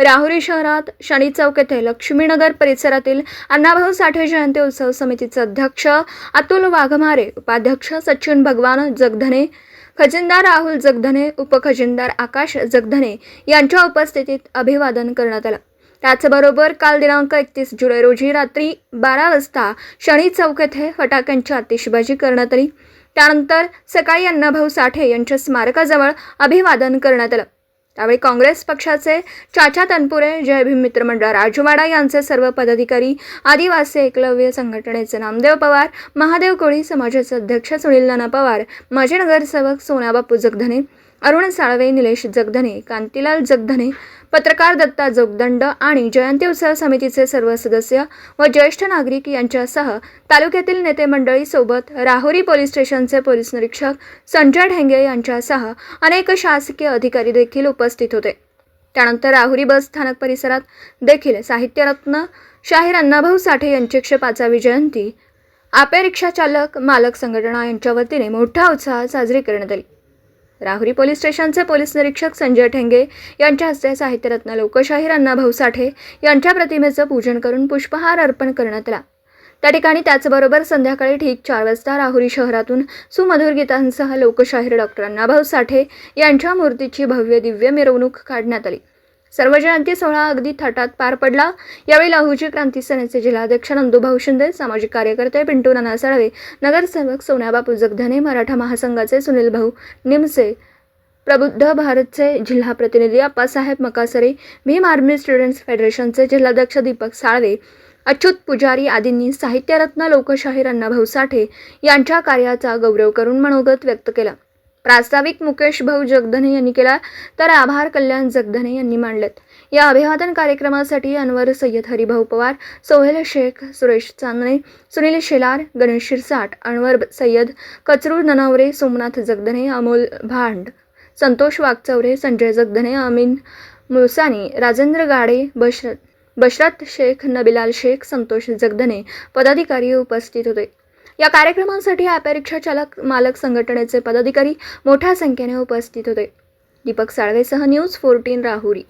राहुरी शहरात शनी चौक येथे लक्ष्मीनगर परिसरातील अण्णाभाऊ साठे जयंती उत्सव समितीचे अध्यक्ष अतुल वाघमारे उपाध्यक्ष सचिन भगवान जगधने खजिनदार राहुल जगधने उपखजिनदार आकाश जगधने यांच्या उपस्थितीत अभिवादन करण्यात आलं. त्याचबरोबर काल दिनांक एकतीस जुलै रोजी रात्री बारा वाजता शनी चौक येथे फटाक्यांची आतिषबाजी करण्यात आली. त्यानंतर सकाळी अण्णाभाऊ साठे यांच्या स्मारकाजवळ अभिवादन करण्यात आलं. त्यावेळी काँग्रेस पक्षाचे चाचा तनपुरे जय भीम मित्रमंडळ राजवाडा यांचे सर्व पदाधिकारी आदिवासी एकलव्य संघटनेचे नामदेव पवार महादेव कोळी समाजाचे अध्यक्ष सुनील नाना पवार माजी नगरसेवक सोनाबापू जगधने अरुण साळवे निलेश जगधने कांतीलाल जगधने पत्रकार दत्ता जोगदंड आणि जयंती उत्सव समितीचे सर्व सदस्य व ज्येष्ठ नागरिक यांच्यासह तालुक्यातील नेते मंडळीसोबत राहुरी पोलीस स्टेशनचे पोलीस निरीक्षक संजय ढेंगे यांच्यासह अनेक शासकीय अधिकारी देखील उपस्थित होते. त्यानंतर राहुरी बस स्थानक परिसरात देखील साहित्यरत्न शाहीर अण्णाभाऊ साठे यांची एकशे पाचावी जयंती आपे रिक्षा चालक मालक संघटना यांच्या वतीने मोठ्या उत्साहात साजरी करण्यात आली. राहुरी पोलीस स्टेशनचे पोलीस निरीक्षक संजय ठेंगे यांच्या हस्ते साहित्यरत्न लोकशाहीर अण्णाभाऊ साठे यांच्या प्रतिमेचं पूजन करून पुष्पहार अर्पण करण्यात आला. त्या ठिकाणी त्याचबरोबर संध्याकाळी ठीक चार वाजता राहुरी शहरातून सुमधुर गीतांसह लोकशाहीर डॉक्टर अण्णाभाऊ साठे यांच्या मूर्तीची भव्य दिव्य मिरवणूक काढण्यात आली. सर्व जयंती सोहळा अगदी थाटात पार पडला. यावेळी लाहूजी क्रांती सेनेचे जिल्हाध्यक्ष नंदुभाऊ शिंदे सामाजिक कार्यकर्ते पिंटू नाना साळवे नगरसेवक सोन्याबापू जगधने मराठा महासंघाचे सुनील भाऊ निमसे प्रबुद्ध भारतचे जिल्हा प्रतिनिधी अप्पासाहेब मकासरे भीम आर्मी स्टुडंट्स फेडरेशनचे जिल्हाध्यक्ष दीपक साळवे अच्युत पुजारी आदींनी साहित्यरत्न लोकशाहीर अण्णाभाऊ साठे यांच्या कार्याचा गौरव करून मनोगत व्यक्त केला. प्रास्ताविक मुकेश भाऊ जगधने यांनी केला तर आभार कल्याण जगधने यांनी मांडलेत. या अभिवादन कार्यक्रमासाठी अनवर सय्यद हरिभाऊ पवार सोहेल शेख सुरेश चांदणे सुनील शेलार गणेश शिरसाट अनवर सय्यद कचरू ननावरे सोमनाथ जगधने अमोल भांड संतोष वागचौरे संजय जगधने अमीन मुळसानी राजेंद्र गाडे बशरत बशरत शेख नबिलाल शेख संतोष जगधने पदाधिकारी उपस्थित होते. या कार्यक्रमांसाठी ॲपे रिक्षा चालक मालक संघटनेचे पदाधिकारी मोठ्या संख्येने उपस्थित होते. दीपक साळवेसह न्यूज फोर्टीन राहुरी.